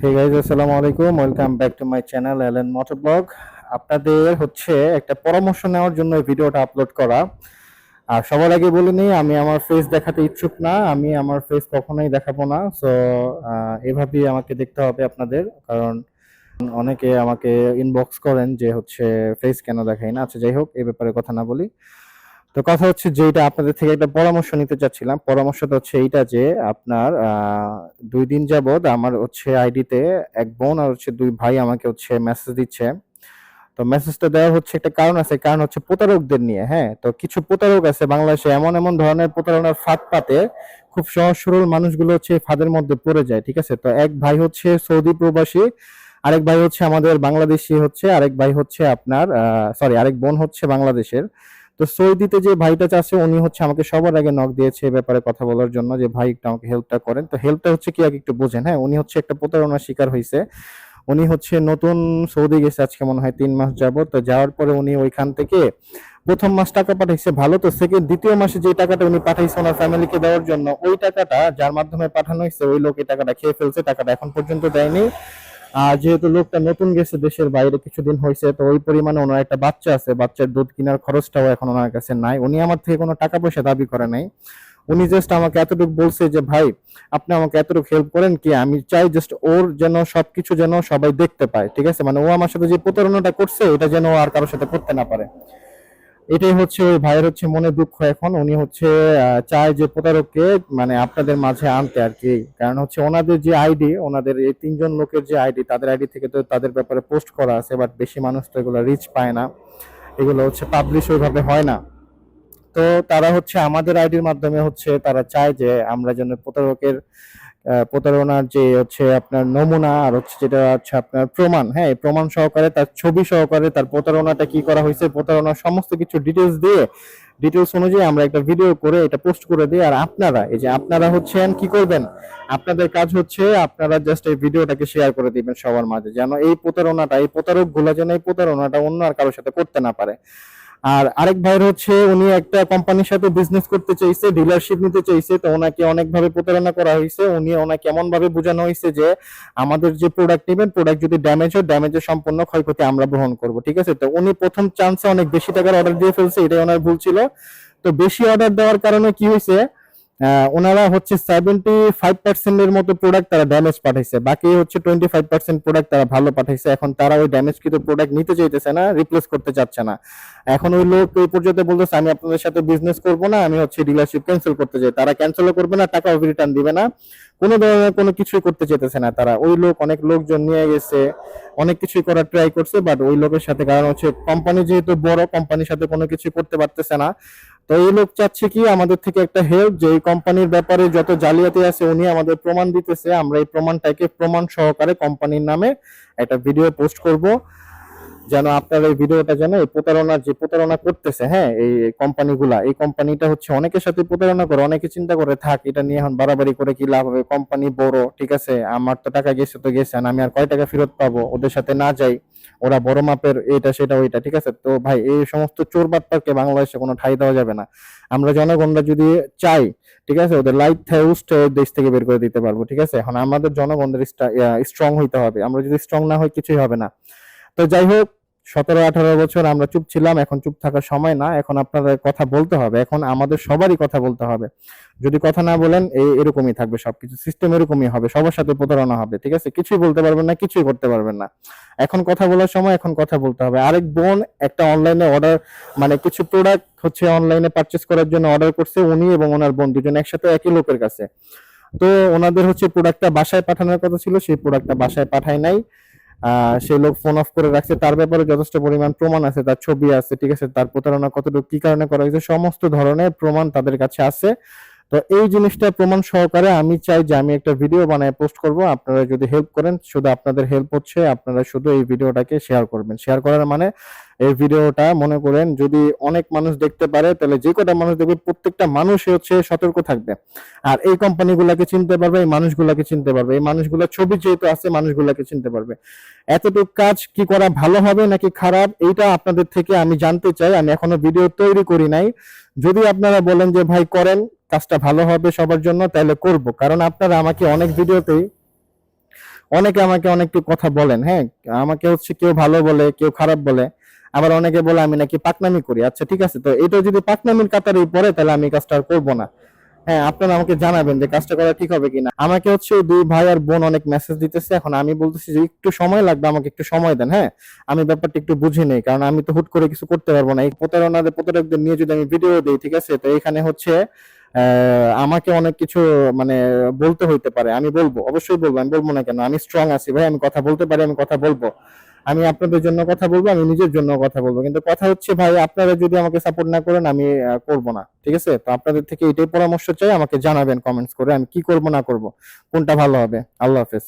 হে guys আসসালামু আলাইকুম welcome back to my channel LN motor blog আপনাদের হচ্ছে একটা পরামর্শ নেওয়ার জন্য ভিডিওটা আপলোড করা। আর সবার আগে বলে নিই, আমি আমার ফেস দেখাতে ইচ্ছুক না, আমি আমার ফেস কখনোই দেখাবো না। সো এভাবেই আমাকে দেখতে হবে আপনাদের। কারণ অনেকে আমাকে ইনবক্স করেন যে হচ্ছে ফেস কেন দেখাই না। আচ্ছা যাই হোক, এই ব্যাপারে কথা না বলি। তো কথা হচ্ছে যে এটা আপনাদের থেকে একটা পরামর্শ নিতে চাচ্ছিলাম। পরামর্শটা হচ্ছে এইটা যে আপনার দুই দিন যাবত আমার হচ্ছে আইডিতে এক বোন আর হচ্ছে দুই ভাই আমাকে হচ্ছে মেসেজ দিচ্ছে। তো মেসেজটা দেওয়া হচ্ছে একটা কারণ আছে, কারণ হচ্ছে প্রতারকদের নিয়ে হ্যাঁ? তো কিছু প্রতারক আছে বাংলাদেশে এমন এমন ধরনের প্রতারণার ফাঁদ পাতে খুব সহজ সরল মানুষগুলো হচ্ছে ফাঁদের মধ্যে পড়ে যায়, ঠিক আছে? তো এক ভাই হচ্ছে সৌদি প্রবাসী, আরেক ভাই হচ্ছে আমাদের বাংলাদেশি হচ্ছে, আরেক ভাই হচ্ছে আপনার সরি আরেক বোন হচ্ছে বাংলাদেশের। তো সৌদিতে যে ভাইটা চাষে, উনি হচ্ছে আমাকে সবার আগে নক দিয়েছে ব্যাপারে কথা বলার জন্য যে, ভাই, একটু আমাকে হেল্পটা করেন। তো হেল্পটা হচ্ছে কি, আগে একটু বোঝেন। হ্যাঁ উনি হচ্ছে একটা প্রতারণার শিকার হয়েছে উনি হচ্ছে নতুন সৌদি গেছে আজকে মনে হয় তিন মাস যাব তো যাওয়ার পরে উনি ওইখান থেকে প্রথম মাস টাকা পাঠাইছে, ভালো তো। সেকেন্ড দ্বিতীয় মাসে যে টাকাটা উনি পাঠাইছে ওনার ফ্যামিলিকে দেওয়ার জন্য, ওই টাকাটা যার মাধ্যমে পাঠানো হয়েছে ওই লোক এই টাকাটা খেয়ে ফেলছে, টাকাটা এখন পর্যন্ত দেয়নি। যেহেতু লোকটা নতুন গেছে দেশের বাইরে, কিছুদিন হয়েছে, তো ওই পরিমাণে ওনার একটা বাচ্চা আছে, বাচ্চার দুধ কেনার খরচটাও এখন ওনার কাছে নাই। উনি আমার থেকে কোনো টাকা পয়সা দাবি করে নাই। উনি জাস্ট আমাকে এতটুকু বলছে যে, ভাই, আপনি আমাকে এতটুকু হেল্প করেন কি? আমি চাই জাস্ট ওর যেন সবকিছু যেন সবাই দেখতে পায়। ঠিক আছে? মানে ও আমার সাথে যে প্রতারণাটা করছে, এটা যেন আর কারোর সাথে করতে না পারে। এটাই হচ্ছে ওই ভাইয়ের হচ্ছে মনে দুঃখ এখন। উনি হচ্ছে চায় যে প্রতারককে মানে আপনাদের মাঝে আনতে আর কি। কারণ হচ্ছে ওনাদের যে আইডি, ওনাদের এই তিনজন লোকের যে আইডি, তাদের আইডি থেকে তো তাদের ব্যাপারে পোস্ট করা আছে, বাট বেশি মানুষ তো এগুলো রিচ পায় না। এগুলো হচ্ছে পাবলিশ ওইভাবে হয় না। তো তারা হচ্ছে আমাদের আইডির মাধ্যমে হচ্ছে তারা চায় যে আমরা যেন প্রতারকের প্রতারণার যে হচ্ছে আপনার নমুনা আর হচ্ছে যেটা হচ্ছে আপনার প্রমাণ হ্যাঁ প্রমাণ সহকারে তার ছবি সহকারে তার প্রতারণাটা কি করা হয়েছে, প্রতারণার সমস্ত কিছু ডিটেলস দিয়ে ডিটেলস অনুযায়ী আমরা একটা ভিডিও করে এটা পোস্ট করে দিই। আর আপনারা, এই যে আপনারা হচ্ছেন, কি করবেন? আপনাদের কাজ হচ্ছে আপনারা জাস্ট এই ভিডিওটাকে শেয়ার করে দিবেন সবার মাঝে, যেন এই প্রতারণাটা, এই প্রতারকগুলা যেন এই প্রতারণাটা অন্য আর কারোর সাথে করতে না পারে। আর আরেক ভাইয়ের হচ্ছে উনি একটা কোম্পানির সাথে বিজনেস করতে চাইছে ডিলারশিপ নিতে চাইছে, তো ওনাকে অনেকভাবে প্রতারণা করা হয়েছে। উনি ওনাকে এমনভাবে বোঝানো হয়েছে যে আমাদের যে প্রোডাক্ট নেবেন প্রোডাক্ট যদি ড্যামেজ হয় ড্যামেজের সম্পূর্ণ ক্ষয়ক্ষতি আমরা বহন করব, ঠিক আছে? তো উনি প্রথম চান্সে অনেক বেশি টাকার অর্ডার দিয়ে ফেলছে, এটাই ওনার ভুল ছিল। তো বেশি অর্ডার দেওয়ার কারণে কি হয়েছে ওনারা হচ্ছে সেভেন্টি ফাইভ পার্সেন্টের মতো প্রোডাক্ট তারা ড্যামেজ পাঠাইছে। বাকি হচ্ছে টোয়েন্টি ফাইভ পার্সেন্ট প্রোডাক্ট তারা ভালো পাঠাইছে। এখন তারা ওই ড্যামেজ কিন্তু প্রোডাক্ট নিতে চাইতেছে না রিপ্লেস করতে চাচ্ছে না। এখন ওই লোক এই পর্যন্ত বলতেছে, আমি আপনাদের সাথে বিজনেস করব না, আমি হচ্ছে ডিলারশিপ ক্যান্সেল করতে চাই। তারা ক্যান্সেলও করবে না, টাকাও রিটার্ন দিবে না। কোনো ধরনের কোনো কিছুই করতে চেতেছে না তারা। ওই লোক অনেক লোকজন নিয়ে গেছে, অনেক কিছুই করার ট্রাই করছে বাট ওই লোকের সাথে কারণ হচ্ছে কোম্পানি যেহেতু বড় কোম্পানির সাথে কোনো কিছু করতে পারতেছে না। তো এই লোক চাচ্ছে কি আমাদের থেকে একটা হেল্প যে এই কোম্পানির ব্যাপারে যত জালিয়াতি আছে উনি আমাদের প্রমাণ দিতেছে, আমরা এই প্রমাণটাকে প্রমাণ সহকারে কোম্পানির নামে একটা ভিডিও পোস্ট করব। যেন আপনার এই ভিডিওটা যেন এই প্রতারণা যে প্রতারণা করতেছে হ্যাঁ এই কোম্পানিগুলা, এই কোম্পানিটা হচ্ছে অনেকের সাথে প্রতারণা করে, অনেকে চিন্তা করে, থাক, এটা নিয়ে এখন বাড়াবাড়ি করে কি লাভ হবে? কোম্পানি বড়, ঠিক আছে, আমার তো টাকা গেছে তো গেছে আমি আর কয় টাকা ফেরত পাবো? ওদের সাথে না যাই, ওরা বড় মাপের এটা, সেটা, ওইটা, ঠিক আছে? তো ভাই, এই সমস্ত চোর বাটপারকে বাংলাদেশে কোনো ঠাই দেওয়া যাবে না। আমরা জনগণরা যদি চাই, ঠিক আছে, ওদের লাইট থাউস্ট দেশ থেকে বের করে দিতে পারব, ঠিক আছে? এখন আমাদের জনগণদের স্ট্রং হইতে হবে। আমরা যদি স্ট্রং না হই, কিছুই হবে না। তো যাই হোক, সতেরো, আঠারো বছর আমরা চুপ ছিলাম, এখন চুপ থাকার সময় না, এখন আপনাদের কথা বলতে হবে, এখন আমাদের সবারই কথা বলতে হবে। যদি কথা না বলেন, এই এরকমই থাকবে সবকিছু সিস্টেম এরকমই হবে, সবার সাথে প্রতারণা হবে, ঠিক আছে? কিছুই বলতে পারবেন না, কিছুই করতে পারবেন না। এখন কথা বলার সময় এখন কথা বলতে হবে। আরেক বোন একটা অনলাইনে অর্ডার মানে কিছু প্রোডাক্ট হচ্ছে অনলাইনে পারচেস করার জন্য অর্ডার করছে, উনি এবং ওনার বোন দুজন একসাথে একই লোকের কাছে। তো ওনাদের হচ্ছে প্রোডাক্টটা বাসায় পাঠানোর কথা ছিল, সেই প্রোডাক্টটা বাসায় পাঠায় নাই। সেই লোক ফোন অফ করে রাখছে। তার ব্যাপারে যথেষ্ট পরিমাণ প্রমাণ আছে, তার ছবি আছে, ঠিক আছে? তার প্রতারণা কতটুকু, কি কারণে করা হয়েছে, সমস্ত ধরনের প্রমাণ তাদের কাছে আছে। তো এই জিনিসটা প্রমাণ সহকারে আমি চাই যে আমি একটা ভিডিও বানায় পোস্ট করব। আপনারা যদি হেল্প করেন, শুধু আপনাদের হেল্প হচ্ছে, আপনারা শুধু এই ভিডিওটাকে শেয়ার করবেন। শেয়ার করার মানে এই ভিডিওটা মনে করেন, যদি অনেক মানুষ দেখতে পারে, তাহলে যে কটা মানুষ দেখবে, প্রত্যেকটা মানুষই হচ্ছে সতর্ক থাকবে। আর এই কোম্পানিগুলোকে চিনতে পারবে, এই মানুষগুলোকে চিনতে পারবে। এই মানুষগুলোর ছবি যেহেতু আছে, মানুষগুলোকে চিনতে পারবে। এতটুকু কাজ কি করা ভালো হবে নাকি খারাপ, এইটা আপনাদের থেকে আমি জানতে চাই। আমি এখনও ভিডিও তৈরি করি নাই। যদি আপনারা বলেন যে, ভাই, করেন। কাজটা ভালো হবে সবার জন্য তাহলে করব। কারণ আপনারা আমাকে অনেক ভিডিওতেই, অনেকে আমাকে অনেক কথা বলেন হ্যাঁ? আমাকে হচ্ছে কেউ ভালো বলে, কেউ খারাপ বলে, আবার অনেকে বলে আমি নাকি পাকনামি করি। আচ্ছা ঠিক আছে, তো এটা যদি পাকনামির কাতারেই পড়ে, তাহলে আমি কাজটা আর করব না। হ্যাঁ আপনারা আমাকে জানাবেন যে কাজটা করা ঠিক হবে কিনা। আমাকে হচ্ছে দুই ভাই আর বোন অনেক মেসেজ দিতেছে, এখন আমি বলতেছি যে একটু সময় লাগবে, আমাকে একটু সময় দেন হ্যাঁ? আমি ব্যাপারটা একটু বুঝে নেই, কারণ আমি তো হুট করে কিছু করতে পারব না। এই প্রতারণাদের প্রতারকদের নিয়ে যদি আমি ভিডিও দিই, ঠিক আছে? তো এখানে হচ্ছে আমাকে অনেক কিছু মানে বলতে হইতে পারে। আমি বলব, অবশ্যই বলব, আমি বলব না কেন? আমি স্ট্রং আছি, ভাই, আমি কথা বলতে পারি, আমি কথা বলব। আমি আপনাদের জন্য কথা বলব, আমি নিজের জন্য কথা বলব। কিন্তু কথা হচ্ছে, ভাই, আপনারা যদি আমাকে সাপোর্ট না করেন, আমি করব না, ঠিক আছে? তো আপনাদের থেকে এটাই পরামর্শ চাই, আমাকে জানাবেন কমেন্টস করে আমি কি করব, না করব, কোনটা ভালো হবে? আল্লাহ হাফেজ।